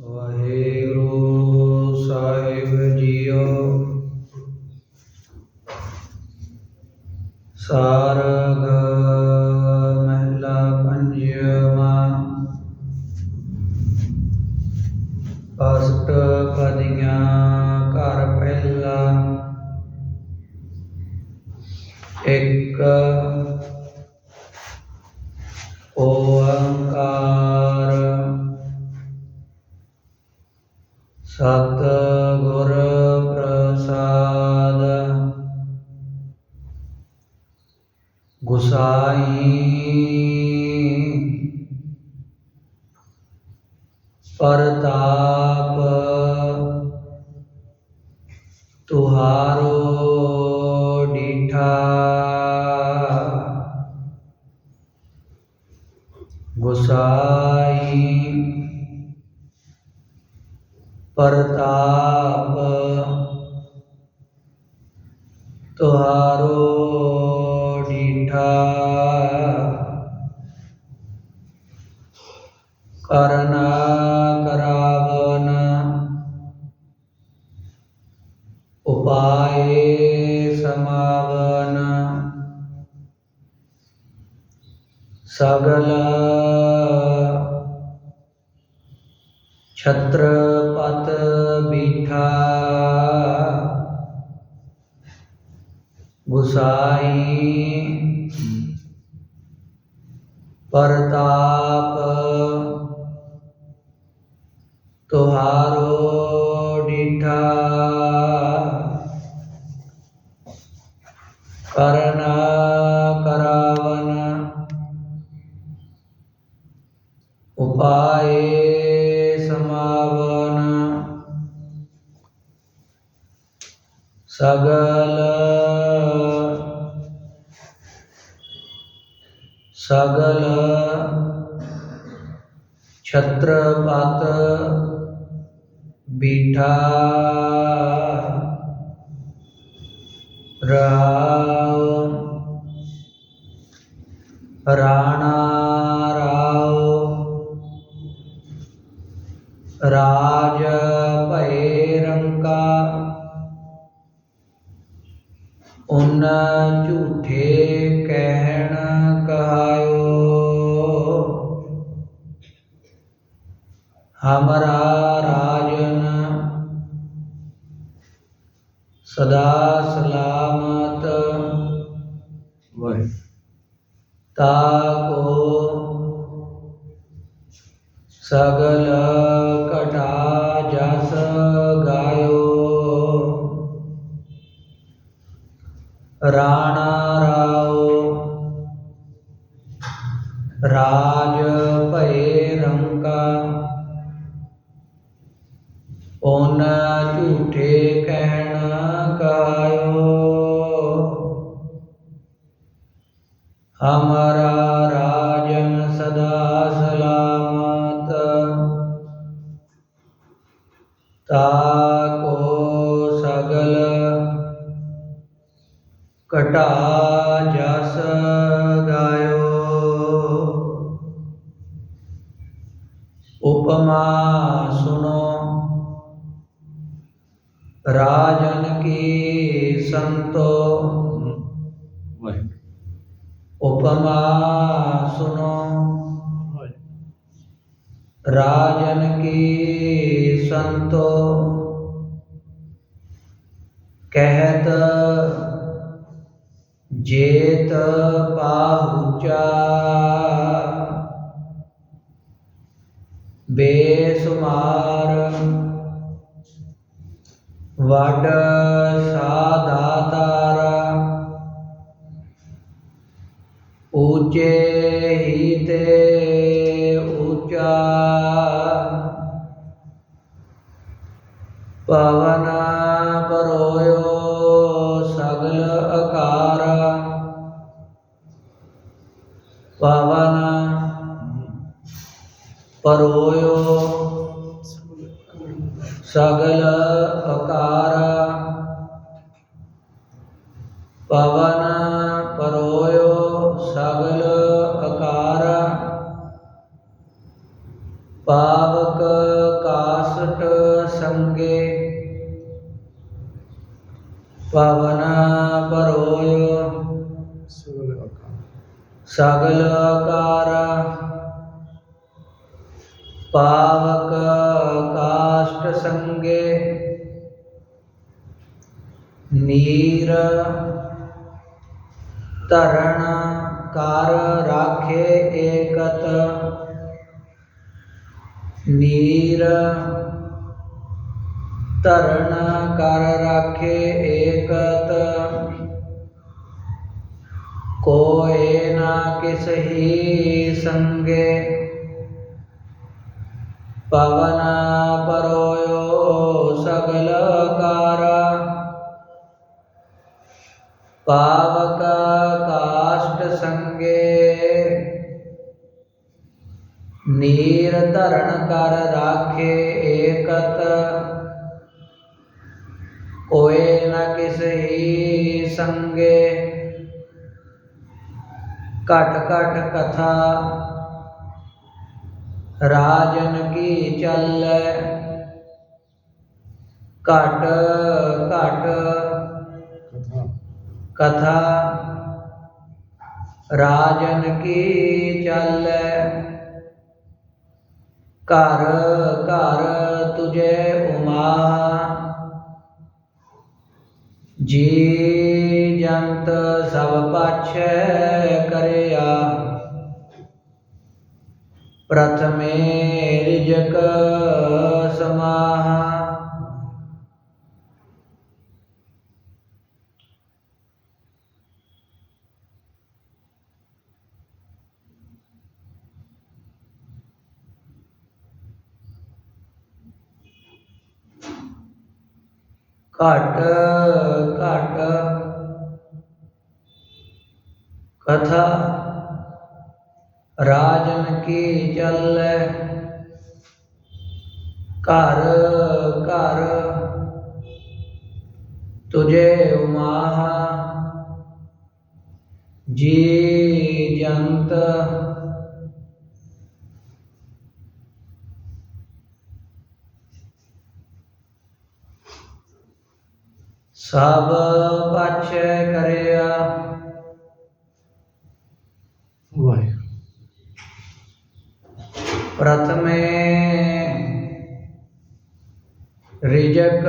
ਵਾਹਿਗੁਰੂ ਸਾਹਿਬ JIO. ਸਾਰ ਨਾਹੀ ਪਰਤਾਪ ਤੁਹਾਰੋ ਡੀਠਾ। ਗੁਸਾਈ ਪਰਤਾਪ ਤੁਹਾਰ सगला। छत्रपत बीठा। गुसाई। हम्म। परता। सगल सगल छत्रपात बीठा रा राणा ਸੰਤੋ ਕਹਿਤ ਜੇਤ ਪਾਹੁਚਾ ਬੇਸੁਮਾਰ ਵਡ ਸਾਦਾ ਤਾਰਾ ਊਚੇ पवन परोयो सगल अकार। पवन परोयो सगल पागलकार पावक काष्ट संगे नीर तरण कार राखे एकत। नीर तरण कार राखे एकत। कोय बिना के सही संगे। पवना परोयो सगल कार। पावक काष्ट संगे। नीर तरण कर राखे एकत। कोई न किसी संगे। ਘਟ ਘਟ ਕਥਾ। ਰਾਜਨ ਕੀ ਚੱਲੈ? ਘਟ ਘਟ ਕਥਾ। ਰਾਜਨ ਕੀ ਚੱਲੈ? ਘਰ ਘਰ ਤੁਝੇ ਉਮਾ। ਜੀ अंत सब पाछ करया। प्रथमे रिजक समाह। घट ਕੀ ਚੱਲੈ ਘਰ ਘਰ ਤੁਝੇ ਉਮਾਹਾ ਜੀ ਜੰਤ ਸਭ ਪਾਛੈ ਕਰਿਆ प्रथमे ऋजक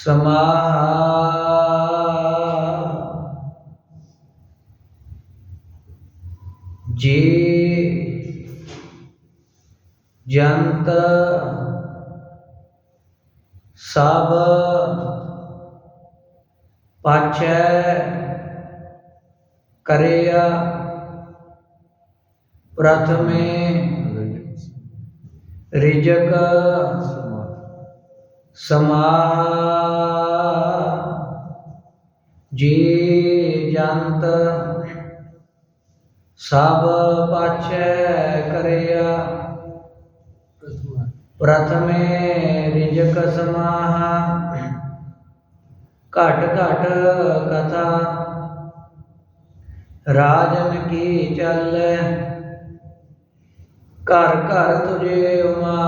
समाह जे जंत सब पाच करेया प्रथमे ऋजक समा जे जंत सब पक्ष करया। प्रथमे रिजक समा घट घट कथा। राजन की चल। कर कर तुझे उमा।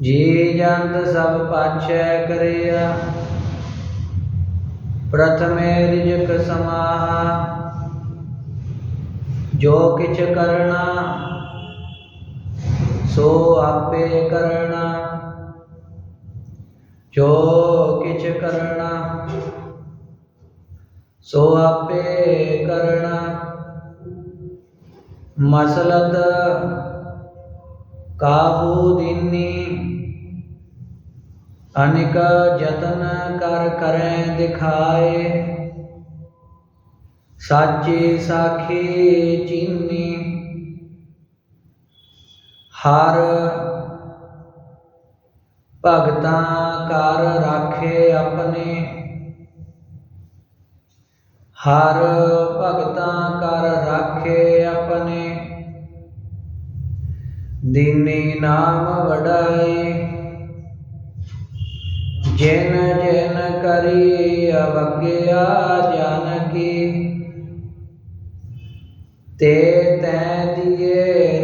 जी जंत सब पाछे कर प्रथमे रिजक समाहा। जो किच करना, सो आपे करना। जो किच करना, सो आपे करना। मसलत काहू दिनी जतन कर करें दिखाए। साचे साखे चीनी, हर भगत कर राखे अपने। ਹਰ ਭਗਤਾਂ ਕਰ ਰਾਖੇ ਆਪਣੇ। ਦੀਨੀ ਨਾਮ ਵਡਾਏ ਜਿਨ ਜਿਨ ਕਰੀ ਅਵਗਿਆ ਜਾਨਕੀ, ਤੇ ਤੈ ਦੀਏ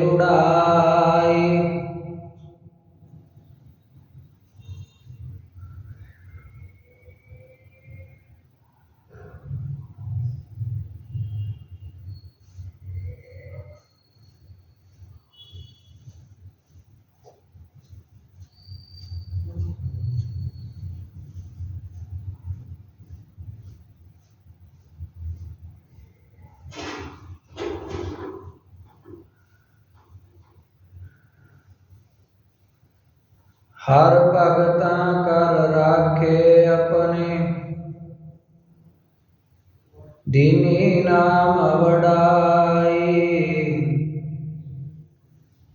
दिनी नाम अवडाए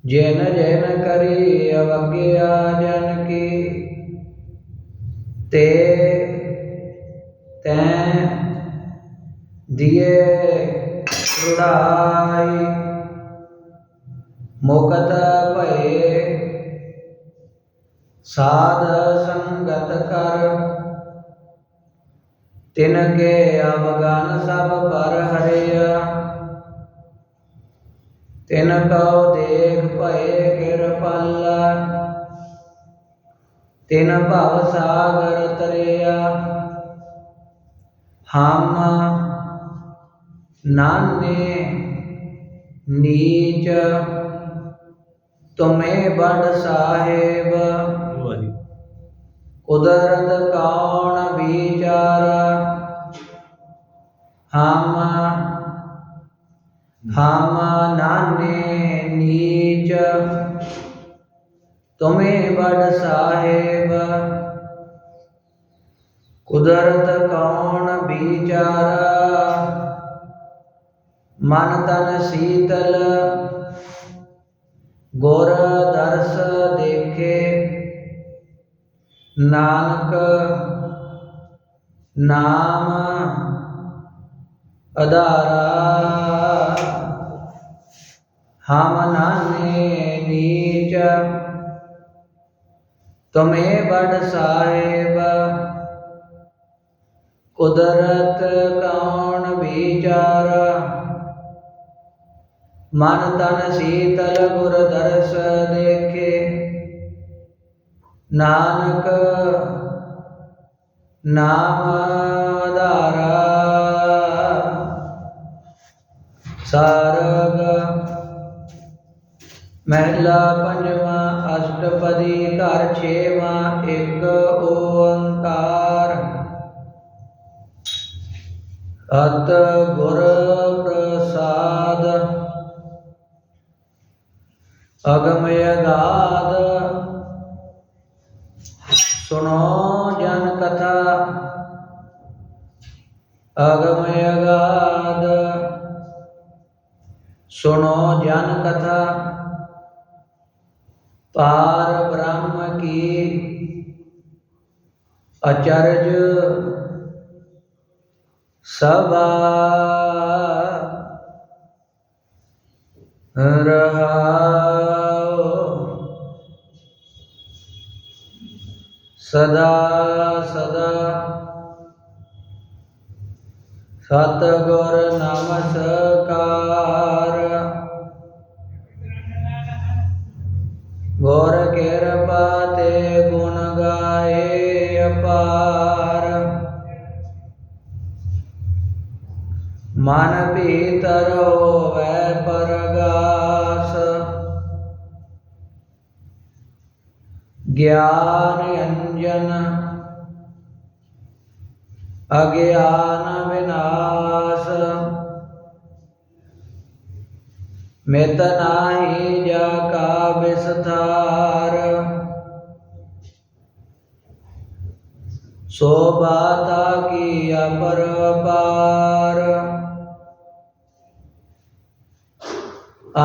जैन जैन करी अवज्ञा जन की ते तैं दिए रुड़ाई मुकत भये साध संगत कर ਤਿਨ ਕੇ ਅਵਗਨ ਸਭ ਪਰ ਹਰਿਆ। ਤਿਨ ਕਉ ਦੇਖ ਭਏ ਕਿਰਪਲ। ਤਿਨ ਭਵ ਸਾਗਰ ਤਰਿਆ। ਹਮ ਨਾਨੇ ਨੀਚ ਤੁਮੇ ਬੜ ਸਾਹਿਬ। ਕੁਦਰਤ ਕੌਣ ਵਿਚਾਰ। हम हम नाने नीच तुम्हें बड़ साहेब कुदरत कौन बिचारा मन तन शीतल गोर दर्श देखे नानक नाम ਅਧਾਰਾ। ਹਮ ਨਾਨੇ ਨੀਚ। ਤੁਮੇ ਬੜ ਸਾਹਿਬ। ਕੁਦਰਤ ਕੌਣ ਵਿਚਾਰ। ਮਨ ਤਨ ਸੀਤਲ ਗੁਰ ਦਰਸ ਦੇਖੇ। ਨਾਨਕ ਨਾਮ ਆਧਾਰਾ ਸਾਰਗ। ਮਹਿਲਾ ਪੰਜਵਾਂ ਅਸ਼ਟਪਦੀ ਘਰ ਛੇਵਾਂ ਇੱਕ ਓੰਕਾਰ। ਅਤ ਗੁਰ ਪ੍ਰਸਾਦ। ਅਗਮ ਅਗਾਧ ਅਚਰਜ ਸਭਾ ਰਹਾਉ। ਸਦਾ ਸਦਾ ਸਤ ਗੁਰ ਨਮਸਕਾਰ ज्ञान अंजन अज्ञान विनाश अज्ञानविनाश। ही जा का विस्तार सो बाता की अपर पार।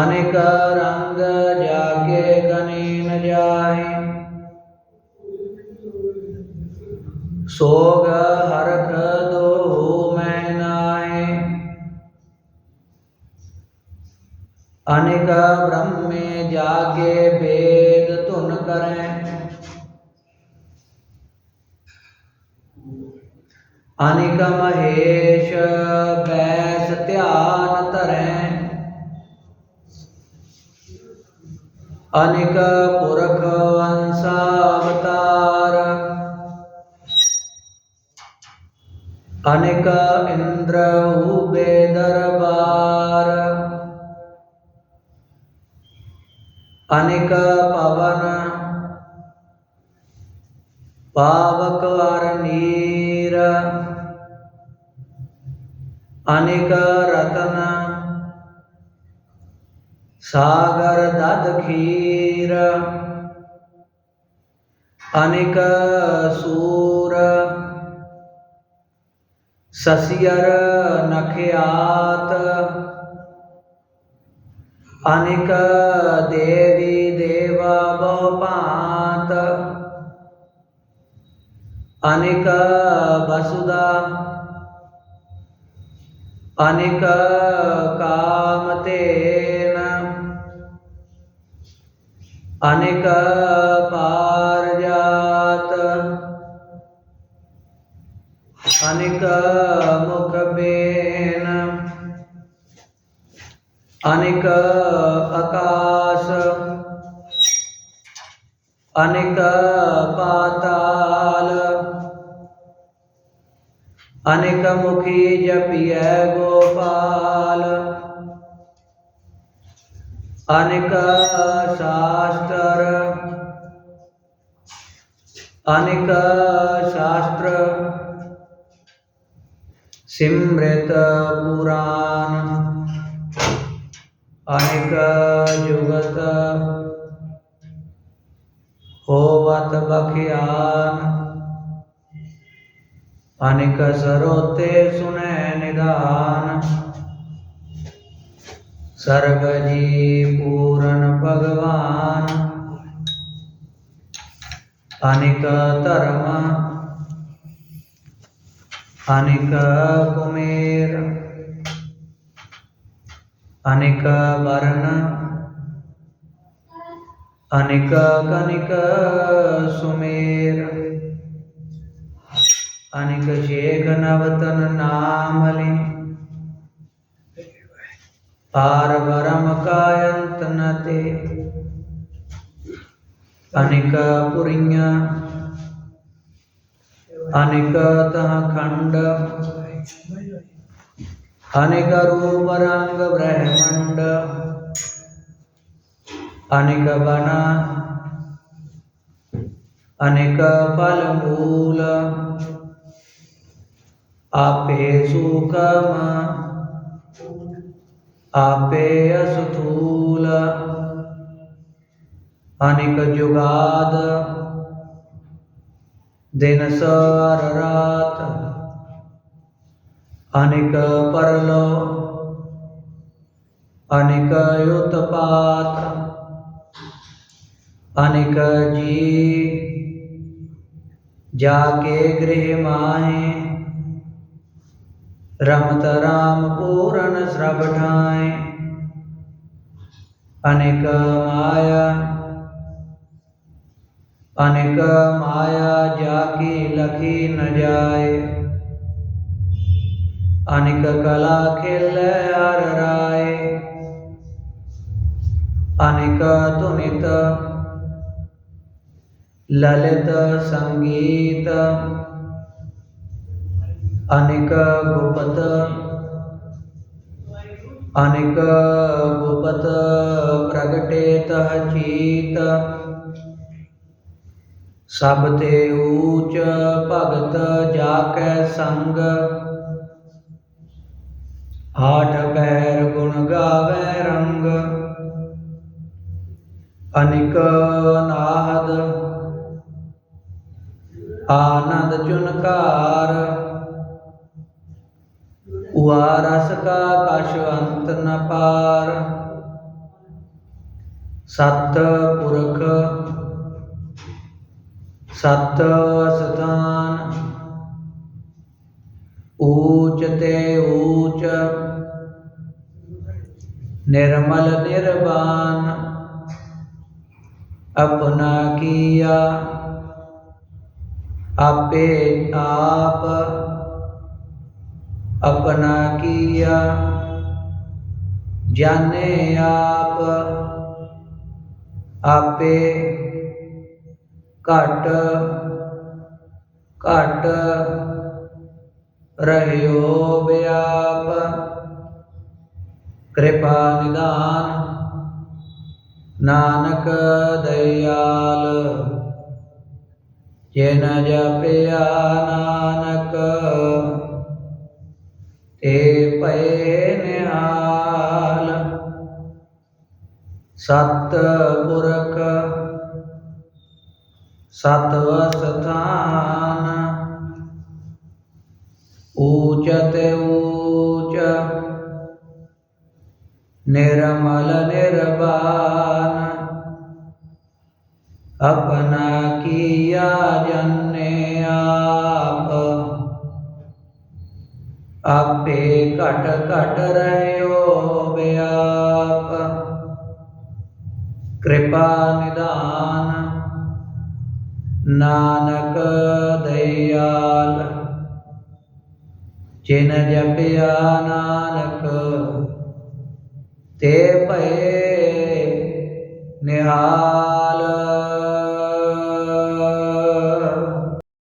अनेक रंग जाके गनी न जाए सोग हरख दो मैनाए अनेक ब्रह्म में जागे भेद तुन करें अनेक महेश बैस ध्यान तरें अनेक पुरख वंशा ਅਨੇਕ ਇੰਦਰ ਉਬੇ ਦਰਬਾਰ। ਅਨੇਕ ਪਵਨ ਪਾਵਕ ਵਰ ਨੀਰ। ਅਨੇਕ ਰਤਨ ਸਾਗਰ ਦਦ ਖੀਰ। ਅਨਿਕ ਸੂਰ ससियर नखयात अनिक देवी देव बहुपात। अनिक वसुदा अनिक कामतेन अनिक पा अनेक मुख बेन अनेक आकाश। अनेक पाताल। अनेक मुखी जपिय गोपाल। अनेक शास्त्र। अनेक शास्त्र। सिमृत पुराण। अनेक जुगत होवत बखियान। अनेक सरोते सुने निदान। सर्ग जी पूरन भगवान। अनेक धर्म अनिका कुमेर। अनिका वर्ण अनिका कनिका सुमेर। अनिक शेख नवतन नामले। पारवरम कायंत नते अनिका पुरिया अनिकतः खंड अनेक रूप रंग ब्रह्मंड, अनेक बना, अनेक फल, मूल, आपे सुखम, आपे असुथूल अनेक जुगाद ਦਿਨ ਸਰ ਰਾਤ ਅਨਿਕ ਪਰਲੋ ਅਨਿਕ ਉਤਪਾਤ, ਅਨਿਕ ਜੀ ਜਾ ਕੇ ਗ੍ਰਹਿ ਮਾਹੇ, ਰਮਤ ਰਾਮ ਪੂਰਨ ਸਰਬ ਠਾਏ ਅਨਿਕ ਮਾਇਆ अनेक माया जाकी लखी न जाए। अनेक कला खेल हर राय अनेक तुनित ललित संगीत। अनेक गुपत अनेक गुपत प्रगटेत चीत। ਸਭ ਤੇ ਊਚ ਭਗਤ ਜਾ ਕੈ ਸੰਗ। ਹਾਠ ਪੈਰ ਗੁਣ ਗਾਵੇ ਰੰਗ। ਅਨਿਕ ਨਾਦ ਆਨੰਦ ਚੁਨਕਾਰ। ਉਆ ਰਸ ਕਾ ਕਛ ਅੰਤ ਨ ਪਾਰ। ਸਤ ਪੁਰਖ सत सतान ऊच ते ऊच निर्मल निर्वाण अपना किया आपे आप अपना किया जाने आप आपे ਘਟ ਘਟ ਰਹਿਓ ਵਿਆਪ ਕਿਰਪਾ ਨਿਦਾਨ ਨਾਨਕ ਦਇਆਲ। ਜਿਨ ਜਪਿਆ ਨਾਨਕ, ਤੇ ਪਏ ਨਿਹਾਲ। ਸਤ ਪੁਰਖ ਸਤਵ ਸਥਾਨ ਊਚ ਤੇ ਊਚ ਨਿਰਮਲ ਨਿਰਵਾਨ ਆਪਣਾ ਕੀਆ ਜਨੇ ਆਪ, ਆਪੇ ਘਟ ਘਟ ਰਹਿਓ ਵਿਆਪ। ਕਿਰਪਾ ਨਿਦਾਨ ਨਾਨਕ ਦਇਆਲ ਜਿਨ ਜਪਿਆ ਨਾਨਕ ਤੇ ਭਏ ਨਿਹਾਲ।